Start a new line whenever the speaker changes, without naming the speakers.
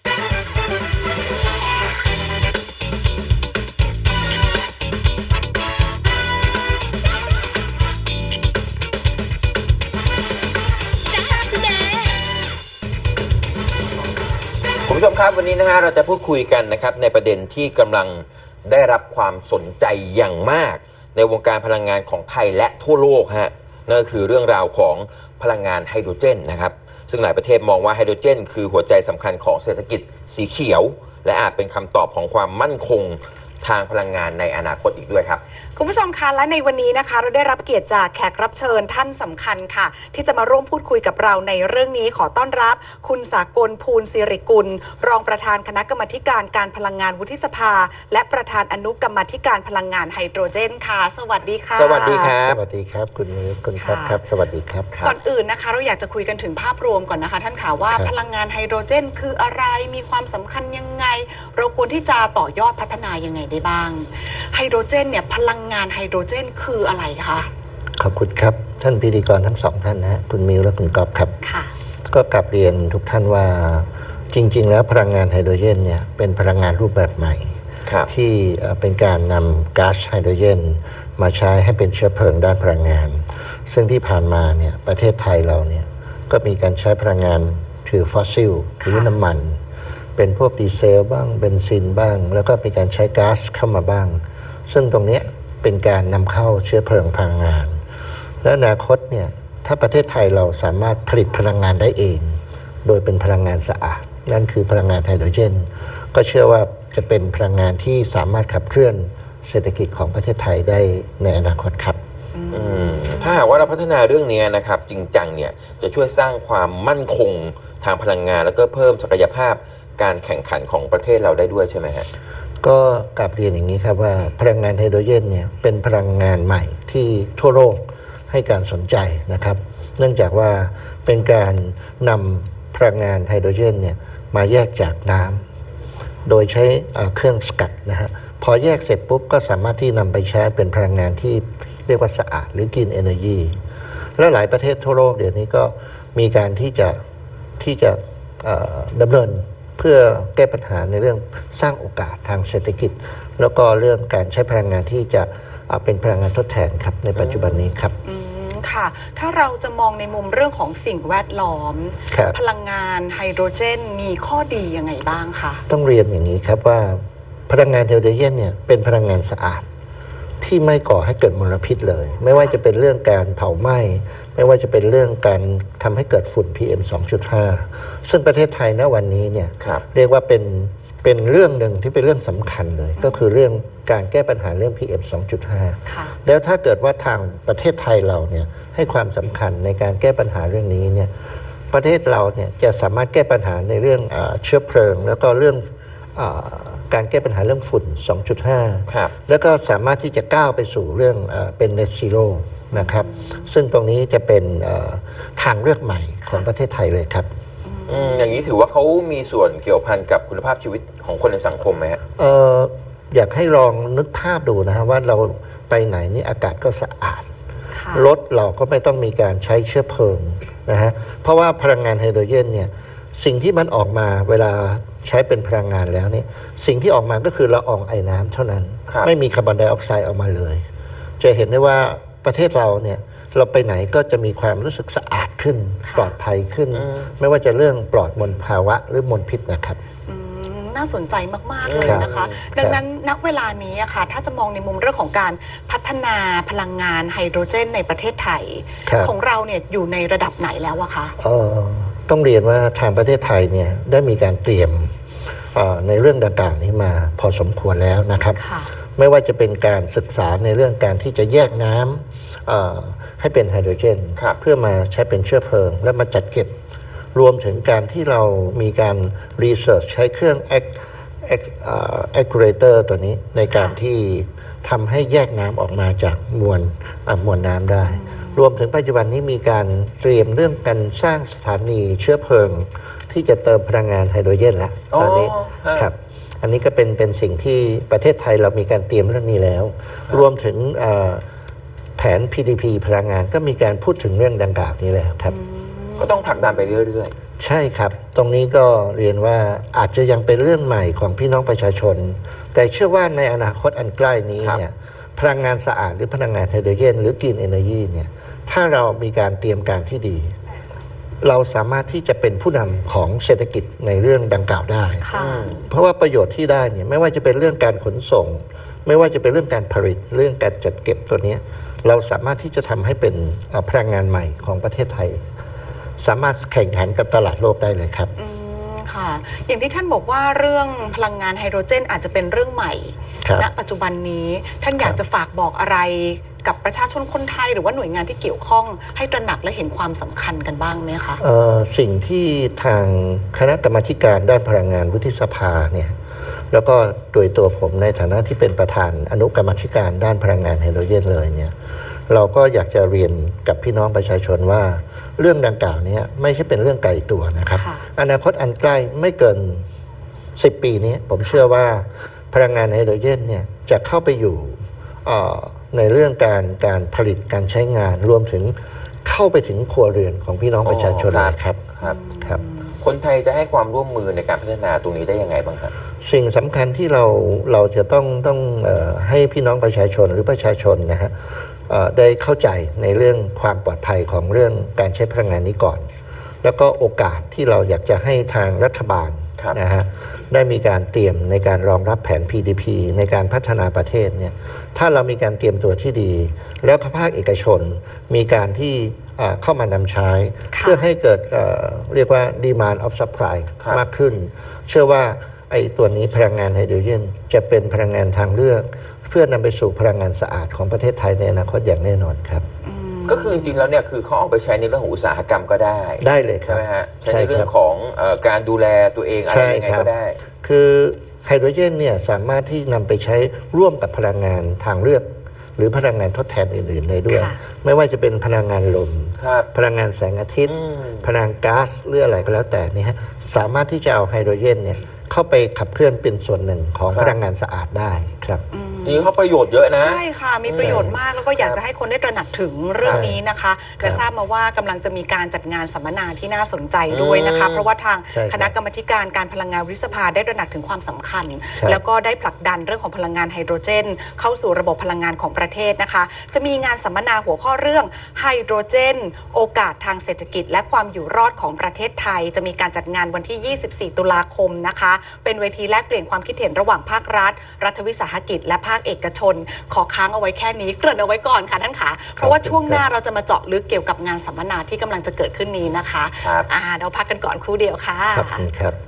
คุณผู้ชมครับวันนี้นะฮะเราจะพูดคุยกันนะครับในประเด็นที่กำลังได้รับความสนใจอย่างมาก ในวงการพลังงานของไทยและทั่วโลกฮะนั่นก็คือเรื่องราวของพลังงานไฮโดรเจนนะครับ ซึ่งหลายประเทศมองว่าไฮโดรเจน คือหัวใจสำคัญของเศรษฐกิจสีเขียว และอาจเป็นคำตอบของความมั่นคงทางพลังงานในอนาคตอีกด้วยครับ
คุณผู้ชมคะและในวันนี้นะคะ เราได้รับเกียรติจากแขกรับเชิญท่านสำคัญค่ะ ที่จะมาร่วมพูดคุยกับเราในเรื่องนี้ขอต้อนรับ คุณสากลภูลสิริกุล รองประธานคณะกรรมาธิการการพลังงานวุฒิสภา และประธานอนุกรรมาธิการพลังงานไฮโดรเจนค่ะ สวัสดีค่ะ
สวัสดีครับ
สวัสดีครับ คุณมิ้วคุณครับ
ค่ะ
ครับ สวัสดีครับ
ก่อนอื่นนะคะ เราอยากจะคุยกันถึงภาพรวมก่อนนะคะ ท่านข่าวว่า
ครับ
พลังงานไฮโดรเจน คืออะไรมีความสำคัญยังไง เราควรที่จะต่อยอดพัฒนายังไงได้บ้างไฮโดรเจนเนี่ยพลังงานไฮโดรเจนคืออะไรคะ
ขอบคุณครับ ท่านพิธีกรทั้งสองท่านนะฮะคุณมิวและคุณกอบครับ
ค่ะ
ก็กลับเรียนทุกท่านว่าจริง ๆ แล้วพลังงานไฮโดรเจนเนี่ยเป็นพลังงานรูปแบบใหม่
ครับ
ที่เอ่อเป็นการนำก๊าซไฮโดรเจน มาใช้ให้เป็นเชื้อเพลิงด้านพลังงาน ซึ่งที่ผ่านมาเนี่ยประเทศไทยเราเนี่ยก็มีการใช้พลังงานถือฟอสซิลหรือน้ำมัน เป็นพวกดีเซลบ้างเบนซินบ้าง แล้วก็มีการใช้ก๊าซเข้ามาบ้าง ซึ่งตรงเนี้ย เป็นการนำเข้าเชื้อเพลิงพลังงาน และอนาคตเนี่ยถ้าประเทศไทยเราสามารถผลิตพลังงานได้เอง โดยเป็นพลังงานสะอาด นั่นคือพลังงานไฮโดรเจน ก็เชื่อว่าจะเป็นพลังงานที่สามารถขับเคลื่อนเศรษฐกิจของประเทศไทยได้ในอนาคตครับ
ถ้าหากว่าเราพัฒนาเรื่องนี้นะครับจริงจังเนี่ยจะช่วยสร้างความมั่นคงทางพลังงาน แล้วก็เพิ่มศักยภาพการแข่งขันของประเทศเราได้ด้วยใช่ไหมฮะ
ก็กลับเรียนอย่างนี้ครับว่าพลังงานไฮโดรเจนเนี่ยเป็นพลังงานใหม่ที่ทั่วโลกให้การสนใจนะครับ เนื่องจากว่าเป็นการนำพลังงานไฮโดรเจนเนี่ยมาแยกจากน้ำโดยใช้เครื่องสกัดนะฮะพอแยกเสร็จปุ๊บก็สามารถที่นำไปใช้เป็นพลังงานที่เรียกว่าสะอาดหรือ Green Energy และหลายประเทศทั่วโลกเดี๋ยวนี้ก็มีการที่จะที่จะดำเนิน เพื่อแก้ปัญหาในเรื่องสร้างโอกาสทางเศรษฐกิจ แล้วก็เรื่องการใช้พลังงานที่จะเอ่อเป็นพลังงานทดแทนครับในปัจจุบันนี้ครับ
อืมค่ะ ถ้าเราจะมองในมุมเรื่องของสิ่งแวดล้อม
ครับ
พลังงานไฮโดรเจนมีข้อดียังไงบ้างคะ
ต้องเรียนอย่างนี้ครับว่าพลังงานไฮโดรเจนเนี่ยเป็นพลังงานสะอาด ที่ไม่ก่อให้เกิดมลพิษเลย ไม่ว่าจะเป็นเรื่องการเผาไหม้ไม่ว่าจะเป็นเรื่องการทำให้เกิดฝุ่น PM 2.5 ซึ่งประเทศไทยณวันนี้เนี่ย
ครับ
เรียกว่าเป็นเป็นเรื่องหนึ่งที่เป็นเรื่องสำคัญเลย ก็คือเรื่องการแก้ปัญหาเรื่อง PM 2.5
ค่ะ
แล้วถ้าเกิดว่าทางประเทศไทยเราเนี่ยให้ความสำคัญในการแก้ปัญหาเรื่องนี้เนี่ยประเทศเราเนี่ยจะสามารถแก้ปัญหาในเรื่องเออเชื้อเพลิง แล้วก็เรื่องเออ การแก้ปัญหาเรื่องฝุ่น 2.5
ครับ
แล้วก็สามารถที่จะก้าวไปสู่เรื่องเออเป็น net zero นะครับ ซึ่งตรงนี้จะเป็นเอ่อทางเลือกใหม่ของประเทศไทยเลยครับ
อืมอย่างนี้ถือว่าเขามีส่วนเกี่ยวพันกับคุณภาพชีวิตของคนในสังคมไหมฮะ
เอ่ออยากให้ลองนึกภาพดูนะฮะว่าเราไปไหนนี่อากาศก็สะอาด
ค่ะ
รถเราก็ไม่ต้องมีการใช้เชื้อเพลิงนะฮะเพราะว่าพลังงานไฮโดรเจนเนี่ย สิ่งที่มันออกมาเวลาใช้เป็นพลังงานแล้วเนี่ยสิ่งที่ออกมาก็คือละอองไอ้น้ำเท่านั้น
ครับ
ไม่มีคาร์บอนไดออกไซด์ออกมาเลย จะเห็นได้ว่าประเทศเราเนี่ยเราไปไหนก็จะมีความรู้สึกสะอาดขึ้น
ค่ะ
ปลอดภัยขึ้น ไม่ว่าจะเรื่องปลอดมลภาวะหรือมลพิษนะครับ
อืมน่าสนใจมาก ๆ เลยนะคะ
ครับ
ดังนั้นณเวลานี้อะค่ะ ถ้าจะมองในมุมเรื่องของการพัฒนาพลังงานไฮโดรเจนในประเทศไทย
ครับ
ของเราเนี่ยอยู่ในระดับไหนแล้วอะคะ
เอ่อ ต้องเรียนว่าทางประเทศไทยเนี่ยได้มีการเตรียมเอ่อในเรื่องดังกล่าวนี้มาพอสมควรแล้วนะครับ
ค่ะ
ไม่ว่าจะเป็นการศึกษาในเรื่องการที่จะแยกน้ำเอ่อให้เป็นไฮโดรเจน
ครับ
เพื่อมาใช้เป็นเชื้อเพลิง และมาจัดเก็บรวมถึงการที่เรามีการรีเสิร์ชใช้เครื่อง ac- ac- เอ่อ accelerator ตัวนี้ในการที่ทำให้แยกน้ำออกมาจากมวลอะมวลน้ำได้ รวมถึงปัจจุบันนี้มีการเตรียมเรื่องการสร้างสถานีเชื้อเพลิง ที่จะเติมพลังงานไฮโดรเจนแล้วตอนนี้
อ๋อฮะ
ครับ อันนี้ก็เป็นเป็นสิ่งที่ประเทศไทยเรามีการเตรียมเรื่องนี้แล้ว รวมถึงเอ่อแผน PDP พลังงานก็มีการพูดถึงเรื่องดังกล่าวนี้แล้วครับ
ก็ต้องผลักดันไปเรื่อย
ใช่ครับ ตรงนี้ก็เรียนว่าอาจจะยังเป็นเรื่องใหม่ของพี่น้องประชาชน แต่เชื่อว่าในอนาคตอันใกล้นี้
ครับ
เนี่ยพลังงานสะอาดหรือพลังงานไฮโดรเจนหรือกินเอเนอร์จีเนี่ย ถ้าเรามีการเตรียมการที่ดี เราสามารถที่จะเป็นผู้นำของเศรษฐกิจในเรื่องดังกล่าวได้
ค่ะ
เพราะว่าประโยชน์ที่ได้เนี่ยไม่ว่าจะเป็นเรื่องการขนส่ง ไม่ว่าจะเป็นเรื่องการผลิตเรื่องการจัดเก็บตัวเนี้ยเราสามารถที่จะทำให้เป็นเอ่อพลังงานใหม่ของประเทศไทย สามารถแข่งขันกับตลาดโลกได้เลยครับ
อืมค่ะ อย่างที่ท่านบอกว่าเรื่องพลังงานไฮโดรเจนอาจจะเป็นเรื่องใหม่
ครับ
ณปัจจุบันนี้ท่านอยากจะฝากบอกอะไร กับประชาชนคนไทย หรือว่าหน่วยงานที่เกี่ยวข้อง ให้ตระหนักและเห็นความสำคัญกันบ้างไหมคะ
เอ่อสิ่งที่ทางคณะกรรมาธิการด้านพลังงานวุฒิสภาเนี่ยแล้วก็โดยตัวผมในฐานะที่เป็นประธานอนุกรรมาธิการด้านพลังงานไฮโดรเจนเลยเนี่ยเราก็อยากจะเรียนกับพี่น้องประชาชนว่า เรื่องดังกล่าวเนี้ไม่ใช่เป็นเรื่องไกลตัวนะครับ
ค่ะ
อนาคตอันใกล้ไม่เกิน 10 ปีนี้ ผมเชื่อว่าพลังงานไฮโดรเจนเนี่ยจะเข้าไปอยู่เอ่อ ในเรื่องการการผลิตการใช้งานรวมถึงเข้าไปถึงครัวเรือนของพี่น้องประชาชน
อ๋อ
เลยครับ
ครับ
ครับ
คนไทยจะให้ความร่วมมือในการพัฒนาตรงนี้ได้ยังไงบ้างครับ
สิ่งสำคัญที่เราเราจะต้องต้องเออให้พี่น้องประชาชนหรือประชาชนนะฮะเอ่อได้เข้าใจในเรื่องความปลอดภัยของเรื่องการใช้พลังงานนี้ก่อน แล้วก็โอกาสที่เราอยากจะให้ทางรัฐบาล
ครับ
นะฮะได้มีการเตรียมในการรองรับแผน PDP ในการพัฒนาประเทศเนี่ยถ้าเรามีการเตรียมตัวที่ดี แล้วก็ภาคเอกชนมีการที่เอ่อเข้ามานำใช้
ค่ะ
เพื่อให้เกิดเอ่อเรียกว่า demand of supply
ครับ
มากขึ้น เชื่อว่าไอ้ตัวนี้พลังงานไฮโดรเจนจะเป็นพลังงานทางเลือก เพื่อนำไปสู่พลังงานสะอาดของประเทศไทยในอนาคตอย่างแน่นอนครับ
ก็คือจริงๆแล้วเนี่ยคือเขาเอาไปใช้ในเรื่องของอุตสาหกรรมก็ได้
ได้เลยครั
ใช่
บ
ไหมฮะใช้
ใช่
ในเรื่อ
ครั
ง
บ
ของเอ่อการดูแลตัวเองอะไร
ใช่
ยังไง
ครับ
ก็ได้
คือไฮโดรเจนเนี่ยสามารถที่นำไปใช้ร่วมกับพลังงานทางเลือก หรือพลังงานทดแทนอื่นๆได้ด้วย
ค่ะ
ไม่ว่าจะเป็นพลังงานลม
ครับ
พลังงานแสงอาทิตย์
อืม
พลังก๊าซหรืออะไรก็แล้วแต่เนี่ยฮะสามารถที่จะเอาไฮโดรเจนเนี่ย เข้าไปขับเคลื่อนเป็นส่วนหนึ่งของพลังงานสะอาดได้ครับ
จริงๆเขาประโยชน์เยอะนะ
ใช่ค่ะ มีประโยชน์มากแล้วก็อยากจะให้คนได้ตระหนักถึงเรื่องนี้นะคะและทราบมาว่ากำลังจะมีการจัดงานสัมมนาที่น่าสนใจด้วยนะคะ
อืม
เพราะว่าทาง
ใช่ครับ
คณะกรรมาธิการการพลังงานวิทยสภาได้ตระหนักถึงความสำคัญ
ใช่
แล้วก็ได้ผลักดันเรื่องของพลังงานไฮโดรเจน เข้าสู่ระบบพลังงานของประเทศนะคะ จะมีงานสัมมนาหัวข้อเรื่องไฮโดรเจน โอกาสทางเศรษฐกิจ และความอยู่รอดของประเทศไทย จะมีการจัดงานวันที่ 24 ตุลาคมนะคะเป็นเวทีแลกเปลี่ยนความคิดเห็นระหว่างภาครัฐ รัฐวิสาหกิจ และภาคเอกชน ขอค้างเอาไว้แค่นี้เกริ่นเอาไว้ก่อนค่ะท่านขาเพราะว่าช่วงหน้าเราจะมาเจาะลึกเกี่ยวกับงานสัมมนาที่กำลังจะเกิดขึ้นนี้นะคะ
ครับ
อ่าเราพักกันก่อนครู่เดียวค่ะ
ครับนี่ครับ